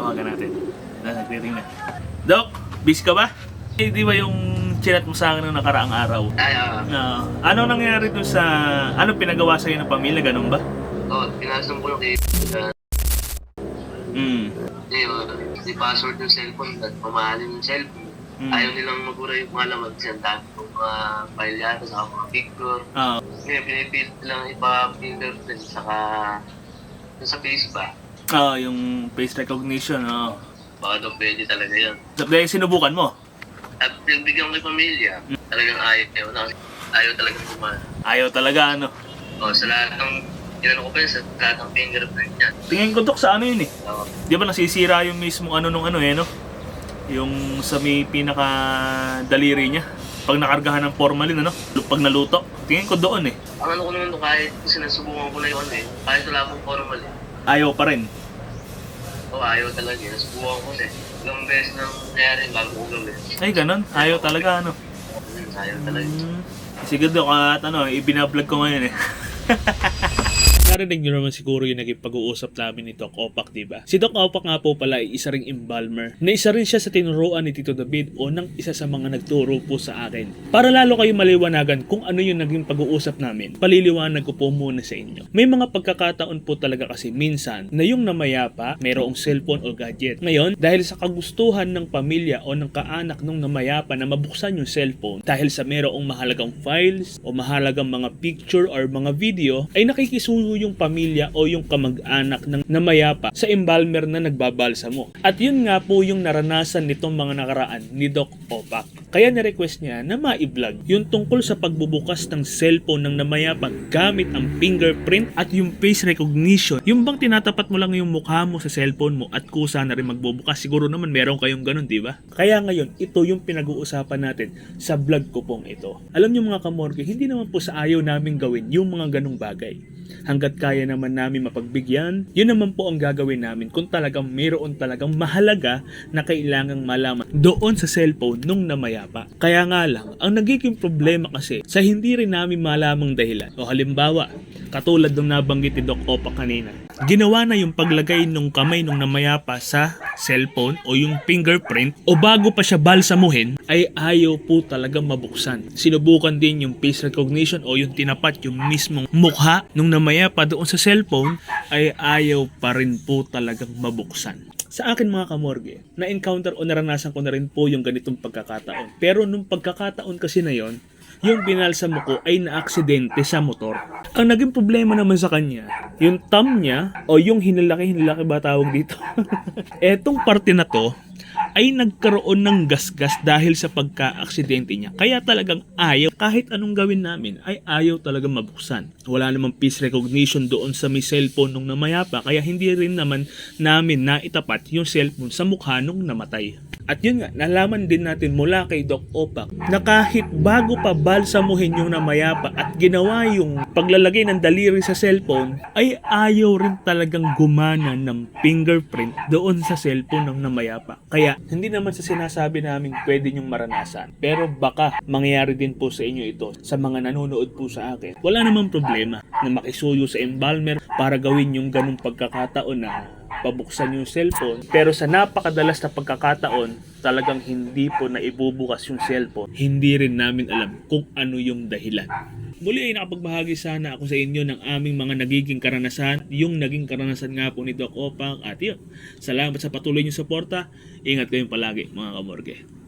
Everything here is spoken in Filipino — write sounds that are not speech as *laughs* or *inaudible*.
Tawagan natin. Na nagtiting na. Doc, busy ka ba? Eh, di ba yung chinat mo sa akin nung nakaraang araw? Ay, ah, Na, ano nangyari dun sa... Ano pinagawa sa'yo ng pamilya? Ganun ba? oh, pinasang ko kay uh, Hmm. di password ng cellphone at mamahalin yung cellphone. Hmm. Ayaw nilang magura yung mga laman kasi ang dami ng mga file yata sa mga picture. Ah, Ngayon, pinipilit lang ipa-fingerprint saka sa face ba? Ah, yung face recognition. Oh. Baka daw pwede talaga yan. Dahil sinubukan mo. At pinagbigyan ko kay pamilya, talagang ayaw na ayaw talagang gumana. Ayaw talaga, ano. O, sa lahat ng, inano ko pa yun, sa lahat ng fingerprint niya. Tingin ko, Dok, sa ano yun eh. So, Di ba nasisira yung mismo ano nung ano eh, no? Yung sa may pinaka daliri niya. Pag nakargahan ng formalin, ano? Pag naluto. Tingin ko doon eh. ang ano ko naman to, kahit sinasubukan ko na yun eh, kahit wala akong formal eh. Ayaw pa rin. O, ayaw talaga eh, nasubukan ko eh. Ilang beses nang nangyari bago ko gawin. Ay, ganun. Ayaw talaga, ano? Hmm, Ayaw talaga. Hmm. Sige, Dok, at ano, ibinablog ko ngayon eh. *laughs* Narinig nyo naman siguro yung naging pag-uusap namin ni Doc Opak, di ba? Si Doc Opak nga po pala ay isa ring embalmer na isa rin siya sa tinuruan ni Tito David o ng isa sa mga nagturo po sa akin. Para lalo kayo maliwanagan kung ano yung naging pag-uusap namin, paliliwanag ko po muna sa inyo. May mga pagkakataon po talaga kasi minsan na yung namayapa, mayroong cellphone o gadget. Ngayon, dahil sa kagustuhan ng pamilya o ng kaanak nung namayapa na mabuksan yung cellphone dahil sa mayroong mahalagang files o mahalagang mga picture or mga video, ay nakikisuyo yung pamilya o yung kamag-anak ng namayapa sa embalmer na nagbabalsa mo. At yun nga po yung naranasan nitong mga nakaraan ni Doc Opak. Kaya na-request niya na ma-vlog yung tungkol sa pagbubukas ng cellphone ng namayapa gamit ang fingerprint at yung face recognition. Yung bang tinatapat mo lang yung mukha mo sa cellphone mo at kusa na rin magbubukas. Siguro naman meron kayong ganun, di ba? Kaya ngayon, ito yung pinag-uusapan natin sa vlog ko pong ito. Alam niyo mga kamorge, hindi naman po sa ayaw namin gawin yung mga ganung bagay. Hanggat kaya naman namin mapagbigyan, yun naman po ang gagawin namin kung talagang mayroon talagang mahalaga na kailangang malaman doon sa cellphone nung namayapa. Kaya nga lang, ang nagiging problema kasi sa hindi rin namin malamang dahilan. O halimbawa, katulad ng nabanggit ni Doc Opa kanina, ginawa na yung paglagay ng kamay nung namayapa sa cellphone o yung fingerprint o bago pa siya balsamuhin ay ayaw po talagang mabuksan. Sinubukan din yung face recognition o yung tinapat yung mismong mukha nung namayapa doon sa cellphone ay ayaw pa rin po talagang mabuksan. Sa akin mga kamorge, na-encounter o naranasan ko na rin po yung ganitong pagkakataon. Pero nung pagkakataon kasi na yon, yung binalsa mo ko ay naaksidente sa motor. Ang naging problema naman sa kanya, yung thumb niya o yung hinalaki, hinalaki ba tawag dito? *laughs* Etong parte na to ay nagkaroon ng gasgas dahil sa pagka-aksidente niya. Kaya talagang ayaw, kahit anong gawin namin, ay ayaw talaga mabuksan. Wala namang face recognition doon sa may cellphone nung namayapa, kaya hindi rin naman namin naitapat yung cellphone sa mukha nung namatay. At yun nga, nalaman din natin mula kay Doc Opak na kahit bago pa balsamuhin yung namayapa at ginawa yung paglalagay ng daliri sa cellphone, ay ayaw rin talagang gumana ng fingerprint doon sa cellphone ng namayapa. Kaya hindi naman sa sinasabi namin pwede nyong maranasan. Pero baka mangyayari din po sa inyo ito sa mga nanonood po sa akin. Wala namang problema na makisuyo sa embalmer para gawin yung ganung pagkakataon na pabuksan yung cellphone. Pero sa napakadalas na pagkakataon, talagang hindi po na ibubukas yung cellphone. Hindi rin namin alam kung ano yung dahilan. Muli ay nakapagbahagi sana ako sa inyo ng aming mga nagiging karanasan, yung naging karanasan nga po ni Doc Opang at yun. Salamat sa patuloy niyong suporta. Ingat kayong palagi mga kamorge.